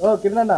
ఓ కిరణ్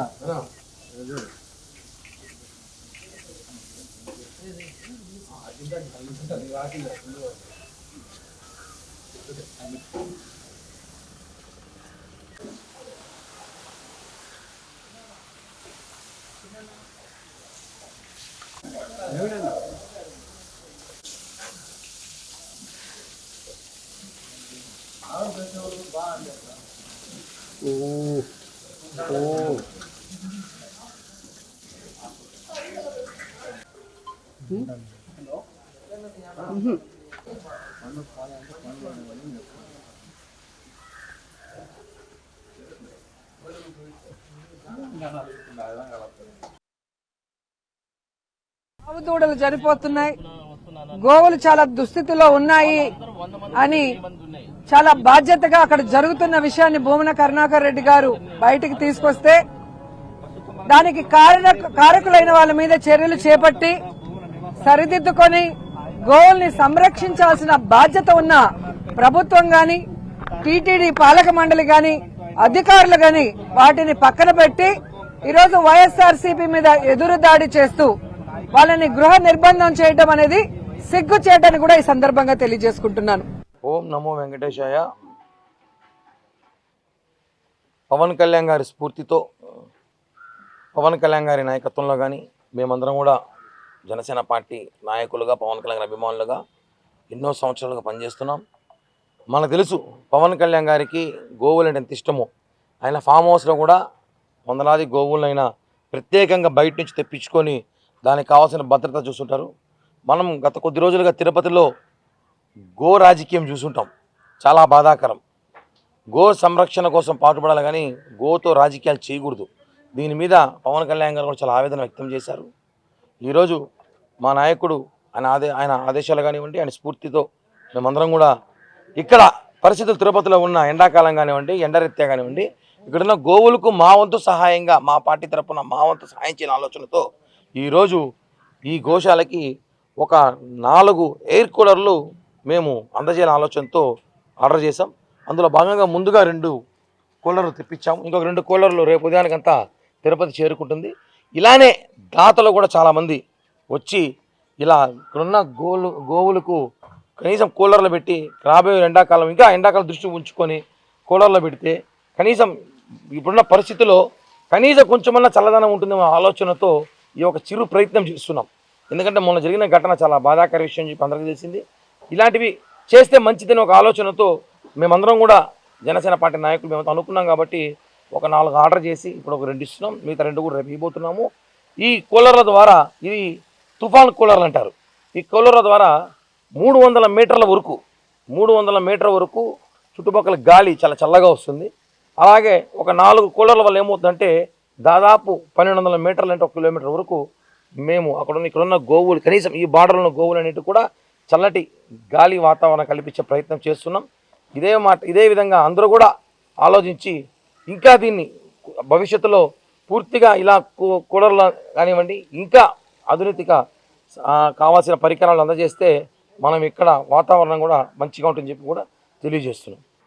ఆవు దూడలు చనిపోతున్నాయి గోవులు చాలా దుస్థితిలో ఉన్నాయి అని చాలా బాధ్యతగా అక్కడ జరుగుతున్న విషయాన్ని భూమన కరుణాకర్ రెడ్డి గారు బయటికి తీసుకొస్తే దానికి కారణ కారకులైన వాళ్ళ మీద చర్యలు చేపట్టి సరిదిద్దుకొని గోవుల్ని సంరక్షించాల్సిన బాధ్యత ఉన్న ప్రభుత్వం గాని టీటీడీ పాలక మండలి గాని అధికారులు గాని వాటిని పక్కన పెట్టి ఈరోజు వైఎస్ఆర్సీపీ మీద ఎదురు దాడి చేస్తూ వాళ్ళని గృహ నిర్బంధం చేయడం అనేది సిగ్గు చేయటని కూడా ఈ సందర్భంగా తెలియజేసుకుంటున్నాను. ఓం నమో వెంకటేశాయ. పవన్ కళ్యాణ్ గారి స్ఫూర్తితో పవన్ కళ్యాణ్ గారి నాయకత్వంలో కానీ మేమందరం కూడా జనసేన పార్టీ నాయకులుగా పవన్ కళ్యాణ్ అభిమానులుగా ఎన్నో సంవత్సరాలుగా పనిచేస్తున్నాం. మనకు తెలుసు పవన్ కళ్యాణ్ గారికి గోవులు అంటే ఎంత ఇష్టమో. ఆయన ఫామ్ హౌస్లో కూడా వందలాది గోవులైనా ప్రత్యేకంగా బయట నుంచి తెప్పించుకొని దానికి కావాల్సిన భద్రత చూస్తుంటారు మనం గత కొద్ది రోజులుగా తిరుపతిలో గో రాజకీయం చూసుంటాం. చాలా బాధాకరం. గో సంరక్షణ కోసం పాటుపడాలి కానీ గోతో రాజకీయాలు చేయకూడదు. దీని మీద పవన్ కళ్యాణ్ గారు కూడా చాలా ఆవేదన వ్యక్తం చేశారు. ఈరోజు మా నాయకుడు ఆయన ఆదే ఆయన ఆదేశాలు కానివ్వండి ఆయన స్ఫూర్తితో మేమందరం కూడా ఇక్కడ పరిస్థితులు తిరుపతిలో ఉన్న ఎండాకాలం కానివ్వండి ఎండరీత్యా కానివ్వండి ఇక్కడున్న గోవులకు మా వంతు సహాయంగా మా పార్టీ తరపున మా వంతు సహాయం చేయాలని ఆలోచనతో ఈరోజు ఈ గోశాలకి ఒక నాలుగు ఎయిర్ కూలర్లు మేము అందజేయాలని ఆలోచనతో ఆర్డర్ చేసాం అందులో భాగంగా ముందుగా రెండు కూలర్లు తెప్పించాము ఇంకొక రెండు కూలర్లు రేపు ఉదయానికంతా తిరుపతి చేరుకుంటుంది. ఇలానే దాతలు కూడా చాలామంది వచ్చి ఇలా ఇక్కడున్న గోలు గోవులకు కనీసం కూలర్లు పెట్టి రాబోయే ఎండాకాలం ఇంకా ఎండాకాలం దృష్టి ఉంచుకొని కూలర్లు పెడితే కనీసం ఇప్పుడున్న పరిస్థితిలో కనీసం కొంచెమన్నా చల్లదనం ఉంటుందనే ఆలోచనతో ఈ ఒక చిరు ప్రయత్నం చేస్తున్నాం. ఎందుకంటే మొన్న జరిగిన ఘటన చాలా బాధాకర విషయం చెప్పి అందరికీ తెలిసింది. ఇలాంటివి చేస్తే మంచిదని ఒక ఆలోచనతో మేమందరం కూడా జనసేన పార్టీ నాయకులు మేము అనుకున్నాం కాబట్టి ఒక నాలుగు ఆర్డర్ చేసి ఇప్పుడు ఒక రెండు ఇస్తున్నాం మిగతా రెండు కూడా రేపు ఇవ్వబోతున్నాము. ఈ కూలర్ల ద్వారా ఇది తుఫాన్ కూలర్లు అంటారు. ఈ కూలర్ల ద్వారా మూడు వందల మీటర్ల వరకు మూడు వందల మీటర్ల వరకు చుట్టుపక్కల గాలి చాలా చల్లగా వస్తుంది. అలాగే ఒక నాలుగు కూలర్ల వల్ల ఏమవుతుందంటే దాదాపు పన్నెండు వందల మీటర్లు అంటే ఒక కిలోమీటర్ వరకు మేము అక్కడ ఉన్న ఇక్కడ ఉన్న గోవులు కనీసం ఈ బార్డర్లో ఉన్న గోవులు అనేవి కూడా చల్లటి గాలి వాతావరణం కల్పించే ప్రయత్నం చేస్తున్నాం. ఇదే మాట ఇదే విధంగా అందరూ కూడా ఆలోచించి ఇంకా దీన్ని భవిష్యత్తులో పూర్తిగా ఇలా కూ- కానివ్వండి ఇంకా ఆధునిక కావాల్సిన పరికరాలు అందజేస్తే మనం ఇక్కడ వాతావరణం కూడా మంచిగా ఉంటుందని చెప్పి కూడా తెలియజేస్తున్నాం.